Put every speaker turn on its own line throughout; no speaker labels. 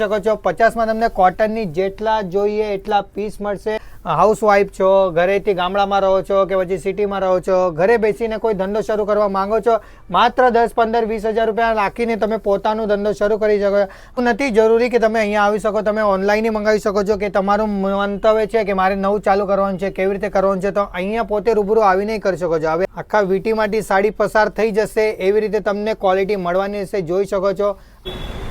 શકો છો. પચાસમાં તમને કોટનની જેટલા જોઈએ એટલા પીસ મળશે. હાઉસવાઈફ છો, ઘરેથી ગામડામાં રહો છો કે પછી સિટીમાં રહો છો, ઘરે બેસીને કોઈ ધંધો શરૂ કરવા માંગો છો, માત્ર દસ, પંદર, વીસ હજાર રૂપિયા રાખીને તમે પોતાનો ધંધો શરૂ કરી શકો નથી જરૂરી કે તમે અહીંયા આવી શકો, તમે ઓનલાઈન મંગાવી શકો છો કે તમારું મંતવ્ય છે કે મારે નવું ચાલુ કરવાનું છે, કેવી રીતે કરવાનું છે, તો અહીંયા પોતે રૂબરૂ આવીને કરી શકો છો. હવે આખા વીટીમાંથી સાડી પસાર થઈ જશે, એવી રીતે તમને ક્વોલિટી મળવાની હશે, જોઈ શકો છો.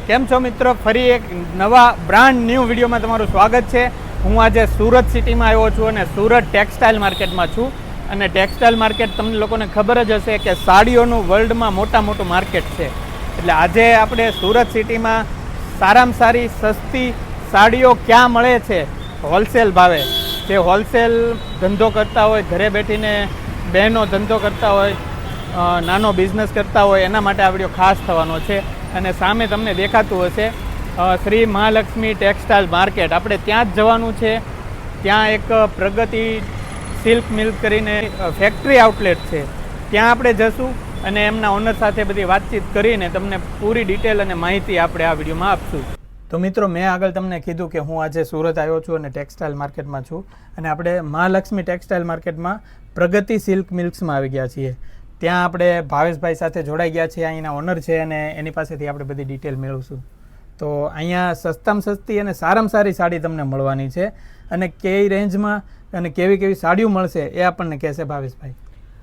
કેમ છો મિત્રો? ફરી એક નવા બ્રાન્ડ ન્યૂ વિડીયોમાં તમારું સ્વાગત છે. હું આજે સુરત સિટીમાં આવ્યો છું અને સુરત ટેક્સટાઇલ માર્કેટમાં છું. અને ટેક્સટાઇલ માર્કેટ તમને લોકોને ખબર જ હશે કે સાડીઓનું વર્લ્ડમાં મોટા મોટું માર્કેટ છે. એટલે આજે આપણે સુરત સિટીમાં સારામાં સારી સસ્તી સાડીઓ ક્યાં મળે છે? હોલસેલ ભાવે. જે હોલસેલ ધંધો કરતા હોય, ઘરે બેઠીને બહેનો ધંધો કરતા હોય નાનો બિઝનેસ કરતા હોય, એના માટે આ વીડિયો ખાસ થવાનો છે. અને સામે તમને દેખાતું હશે શ્રી મહાલક્ષ્મી ટેક્સટાઇલ માર્કેટ. આપણે ત્યાં જ જવાનું છે. ત્યાં એક પ્રગતિ સિલ્ક મિલ્ક કરીને ફેક્ટરી આઉટલેટ છે. ત્યાં આપણે જશું અને એમના ઓનર સાથે બધી વાતચીત કરીને તમને પૂરી ડિટેલ અને માહિતી આપણે આ વિડીયોમાં આપશું. તો મિત્રો, મેં આગળ તમને કીધું કે હું આજે સુરત આવ્યો છું અને ટેક્સટાઇલ માર્કેટમાં છું. અને આપણે મહાલક્ષ્મી ટેક્સટાઇલ માર્કેટમાં પ્રગતિ સિલ્ક મિલ્ક્સમાં આવી ગયા છીએ. ત્યાં આપણે ભાવેશભાઈ સાથે જોડાઈ ગયા છીએ, અહીંના ઓનર છે અને એની પાસેથી આપણે બધી ડિટેલ મેળવશું. તો અહીંયા સસ્તામાં સસ્તી અને સારામાં સારી સાડી તમને મળવાની છે અને કઈ રેન્જમાં અને કેવી કેવી સાડીઓ મળશે એ આપણને કહેશે ભાવેશભાઈ.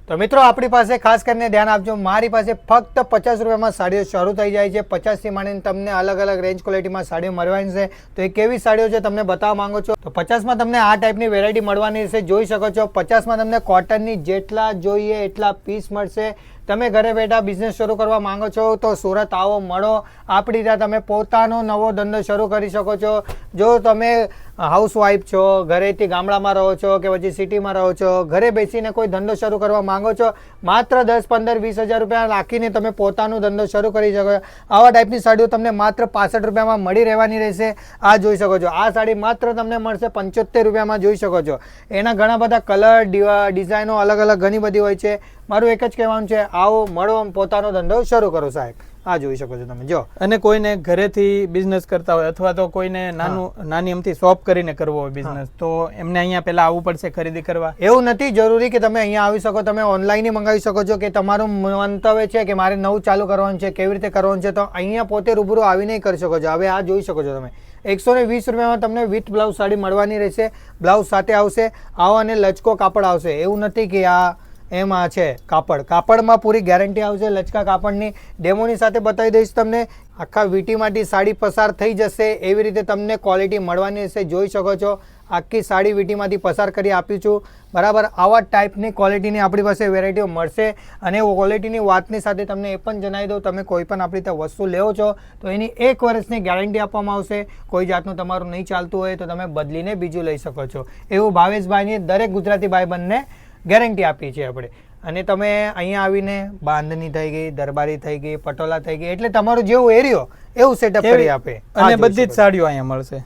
તો મિત્રો, આપણી પાસે ખાસ કરીને ધ્યાન આપજો, મારી પાસે ફક્ત પચાસ રૂપિયામાં સાડીઓ શરૂ થઈ જાય છે. પચાસથી માંડીને તમને અલગ અલગ રેન્જ ક્વોલિટીમાં સાડીઓ મળવાની છે. તો એ કેવી સાડીઓ છે તમને બતાવવા માંગો છો. તો પચાસમાં તમને આ ટાઈપની વેરાયટી મળવાની છે. જોઈ શકો છો, પચાસમાં તમને કોટનની જેટલા જોઈએ એટલા પીસ મળશે. તમે ઘરે બેઠા બિઝનેસ શરૂ કરવા માંગો છો, તો સુરત આવો, મળો. આપણી ત્યાં તમે પોતાનો નવો ધંધો શરૂ કરી શકો છો. જો તમે હાઉસવાઈફ છો, ઘરેથી ગામડામાં રહો છો કે પછી સિટીમાં રહો છો, ઘરે બેસીને કોઈ ધંધો શરૂ કરવા માંગો છો, માત્ર દસ, પંદર, વીસ હજાર રૂપિયા નાખીને તમે પોતાનો ધંધો શરૂ કરી શકો આવા ટાઈપની સાડીઓ તમને માત્ર પાસઠ રૂપિયામાં મળી રહેવાની રહેશે, આ જોઈ શકો છો. આ સાડી માત્ર તમને મળશે પંચોતેર રૂપિયામાં જોઈ શકો છો. એના ઘણા બધા કલર ડિઝાઇનો અલગ અલગ ઘણી બધી હોય છે. મારું એક જ કહેવાનું છે, આવો, મળો પોતાનો ધંધો શરૂ કરો સાહેબ. આ જોઈ શકો છો તમે. જો.
અને કોઈને ઘરેથી બિઝનેસ કરતા હોય અથવા તો કોઈને નાનું નાની અમથી શોપ કરીને કરવો હોય બિઝનેસ તો એમને અહીંયા પહેલા આવવું પડશે ખરીદી કરવા.
એવું નથી જરૂરી કે તમે અહીંયા આવી શકો તમે ઓનલાઈન મંગાવી શકો છો કે તમારું મંતવ્ય છે કે મારે નવું ચાલુ કરવાનું છે કેવી રીતે કરવાનું છે તો અહીંયા પોતે રૂબરૂ આવીને કરી શકો છો. હવે આ જોઈ શકો છો તમે. એકસો ને વીસ રૂપિયામાં તમને વિથ બ્લાઉઝ સાડી મળવાની રહેશે બ્લાઉઝ સાથે આવશે આવો અને લચકો કાપડ આવશે. એવું નથી કે આ એમાં છે કાપડ. કાપડમાં પૂરી ગેરંટી આવશે. લચકા કાપડની ડેમોની સાથે બતાવી દઈશ તમને. આખા વીટીમાંથી સાડી પસાર થઈ જશે. એવી રીતે તમને ક્વોલિટી મળવાની હશે. જોઈ શકો છો, આખી સાડી વીટીમાંથી પસાર કરી આપી છું. બરાબર, આવા ટાઈપની ક્વોલિટીની આપણી પાસે વેરાયટીઓ મળશે. અને ક્વોલિટીની વાતની સાથે તમને એ પણ જણાવી દઉં, તમે કોઈ પણ આપણી ત્યાં વસ્તુ લેવો છો, તો એની એક વર્ષની ગેરંટી આપવામાં આવશે. કોઈ જાતનું તમારું નહીં ચાલતું હોય, તો તમે બદલીને બીજું લઈ શકો છો. એવું ભાવેશભાઈની દરેક ગુજરાતી ભાઈ બંને ગેરંટી આપી છે આપણે. અને તમે અહીંયા આવીને બાંધની થઈ ગઈ દરબારી થઈ ગઈ પટોલા થઈ ગઈ એટલે તમારું જેવું એરિયો એવું સેટઅપ કરી આપે.
અને બધી જ સાડીઓ અહીંયા મળશે.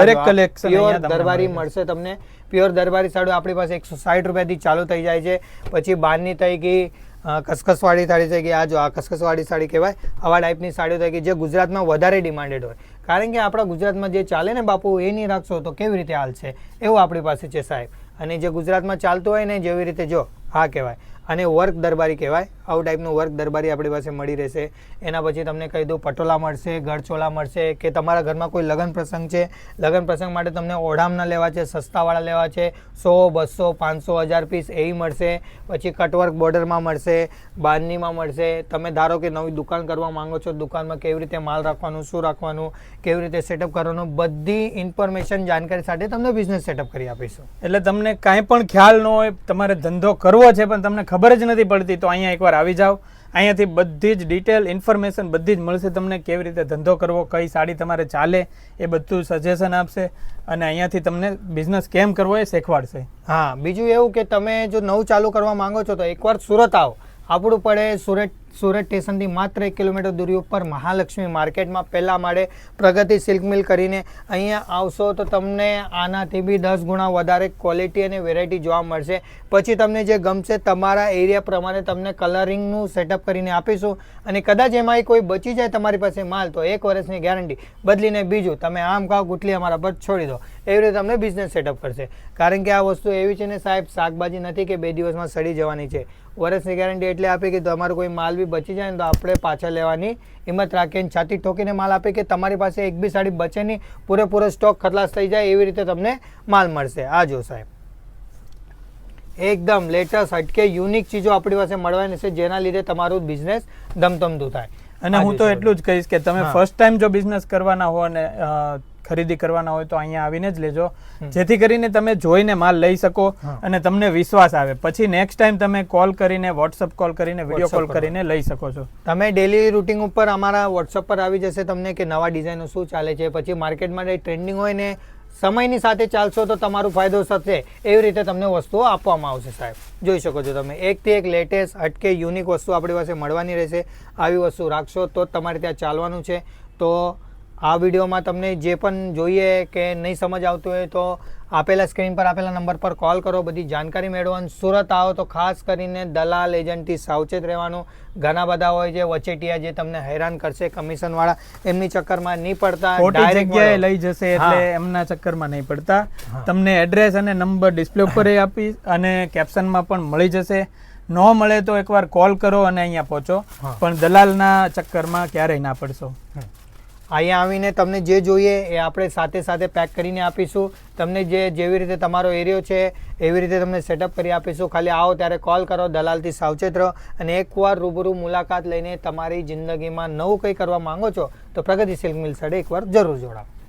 દરેક કલેક્શન
પ્યોર દરબારી મળશે તમને. પ્યોર દરબારી સાડી આપણી પાસે એકસો સાઠ રૂપિયાથી ચાલુ થઈ જાય છે. પછી બારની થઈ ગઈ કસકસવાળી સાડી થઈ ગઈ. આ જો આ કસકસવાળી સાડી કહેવાય. આવા ટાઈપની સાડીઓ થઈ ગઈ જે ગુજરાતમાં વધારે ડિમાન્ડેડ હોય. કારણ કે આપણા ગુજરાતમાં જે ચાલે ને બાપુ, એ નહીં રાખશો તો કેવી રીતે હાલશે એવું આપણી પાસે છે સાહેબ. અને જે ગુજરાતમાં ચાલતું હોય ને જેવી રીતે જો, હા કહેવાય. અને વર્ક દરબારી કહેવાય. આવું ટાઈપનું વર્ક દરબારી આપણી પાસે મળી રહેશે. એના પછી તમને કહી દઉં પટોલા મળશે ગળચોળા મળશે, કે તમારા ઘરમાં કોઈ લગ્ન પ્રસંગ છે? લગ્ન પ્રસંગ માટે તમને ઓઢામના લેવા છે, સસ્તાવાળા લેવા છે, સો, બસો, પાંચસો હજાર પીસ એવી મળશે. પછી કટવર્ક બોર્ડરમાં મળશે, બાંધણીમાં મળશે. તમે ધારો કે નવી દુકાન કરવા માંગો છો, દુકાનમાં કેવી રીતે માલ રાખવાનું, શું રાખવાનું? કેવી રીતે સેટઅપ કરવાનો બધી ઇન્ફોર્મેશન જાણકારી સાથે તમને બિઝનેસ સેટઅપ કરી આપીશું.
એટલે તમને કાંઈ પણ ખ્યાલ ન હોય તમારે ધંધો કરવો છે પણ તમને ખબર જ નથી પડતી તો અહીંયા એકવાર આવી જાઓ. અહીંયાથી બધી જ ડિટેલ ઇન્ફોર્મેશન બધી જ મળશે તમને કેવી રીતે ધંધો કરવો કઈ સાડી તમારે ચાલે એ બધું સજેશન આપશે અને અહીંયાથી તમને બિઝનેસ કેમ કરવો એ શીખવાડશે.
હા બીજું એવું કે તમે જો નવું ચાલુ કરવા માંગો છો તો એકવાર સુરત આવો. આપણું પડે સુરત સુરત સ્ટેશનથી માત્ર એક કિલોમીટર દૂરી ઉપર મહાલક્ષ્મી માર્કેટમાં પહેલા માળે પ્રગતિ સિલ્ક મિલ કરીને અહીંયા આવશો તો તમને આનાથી બી દસ ગુણા વધારે ક્વોલિટી અને વેરાયટી જોવા મળશે. પછી તમને જે ગમશે તમારા એરિયા પ્રમાણે તમને કલરિંગનું સેટઅપ કરીને આપીશું. અને કદાચ એમાંય કોઈ બચી જાય તમારી પાસે માલ, તો એક વર્ષની ગેરંટી બદલીને બીજું, તમે આમ કાવ ગુટલી અમારા પર છોડી દો. એવી રીતે તમને બિઝનેસ સેટઅપ કરશે. કારણ કે આ વસ્તુ એવી છે ને સાહેબ, શાકભાજી નથી કે બે દિવસમાં સડી જવાની છે. વર્ષની ગેરંટી એટલે આપી કે તમારો કોઈ માલ બી બચી જાય ને તો આપણે પાછા લેવાની હિંમત રાખીને છાતી ઠોકીને માલ આપે કે તમારી પાસે એક બી સાડી બચે નહીં પૂરેપૂરો સ્ટોક ખલાસ થઈ જાય એવી રીતે તમને માલ મળશે. આ જો સાહેબ. એકદમ લેટેસ્ટ હટકે યુનિક ચીજો આપણી પાસે મળવાની છે જેના લીધે તમારું બિઝનેસ ધમધમતું થાય.
અને હું તો એટલું જ કહીશ કે તમે ફર્સ્ટ ટાઈમ જો બિઝનેસ કરવાના હો અને ખરીદી કરવાના હોય તો અહીંયા આવીને જ લેજો. જેથી કરીને તમે જોઈને માલ લઈ શકો અને તમને વિશ્વાસ આવે. પછી નેક્સ્ટ ટાઈમ તમે કોલ કરીને વોટ્સઅપ કોલ કરીને વીડિયો કોલ કરીને લઈ શકો છો.
તમે ડેલી રૂટિંગ ઉપર અમારા વોટ્સઅપ પર આવી જશે તમને કે નવા ડિઝાઇનો શું ચાલે છે પછી માર્કેટમાં જે ટ્રેન્ડિંગ હોય ને સમયની સાથે ચાલશો તો તમારું ફાયદો થશે. એવી રીતે તમને વસ્તુઓ આપવામાં આવશે સાહેબ. જોઈ શકો છો તમે. એકથી એક લેટેસ્ટ હટકે યુનિક વસ્તુ આપણી પાસે મળવાની રહેશે. આવી વસ્તુ રાખશો તો તમારે ત્યાં ચાલવાનું છે. તો આ વિડીયોમાં તમને જે પણ જોઈએ કે નહીં સમજ આવતું હોય તો આપેલા સ્ક્રીન પર આપેલા નંબર પર કોલ કરો બધી જાણકારી મેળવવાનું સુરત આવો તો ખાસ કરીને દલાલ એજન્ટથી સાવચેત રહેવાનું. ઘણા બધા હોય છે વચેટિયા જે તમને હેરાન કરશે કમિશન વાળા એમની ચક્કરમાં નહીં પડતા ડાયરેક્ટ
જગ્યાએ લઈ જશે એટલે એમના ચક્કરમાં નહીં પડતા. તમને એડ્રેસ અને નંબર ડિસ્પ્લે ઉપર આપીશ અને કેપ્શનમાં પણ મળી જશે. ન મળે તો એકવાર કોલ કરો અને અહીંયા પહોંચો. પણ દલાલના ચક્કરમાં ક્યારેય ના પડશો.
અહીંયા આવીને તમને જે જોઈએ એ આપણે સાથે સાથે પેક કરીને આપીશું. તમને જે, જેવી રીતે તમારો એરિયો છે, એવી રીતે તમને સેટઅપ કરી આપીશું. ખાલી આવો ત્યારે કોલ કરો, દલાલથી સાવચેત રહો અને એકવાર રૂબરૂ મુલાકાત લઈને તમારી જિંદગીમાં નવું કંઈ કરવા માંગો છો તો પ્રગતિ સિલ્ક મિલ સાથે એકવાર જરૂર જોડાઓ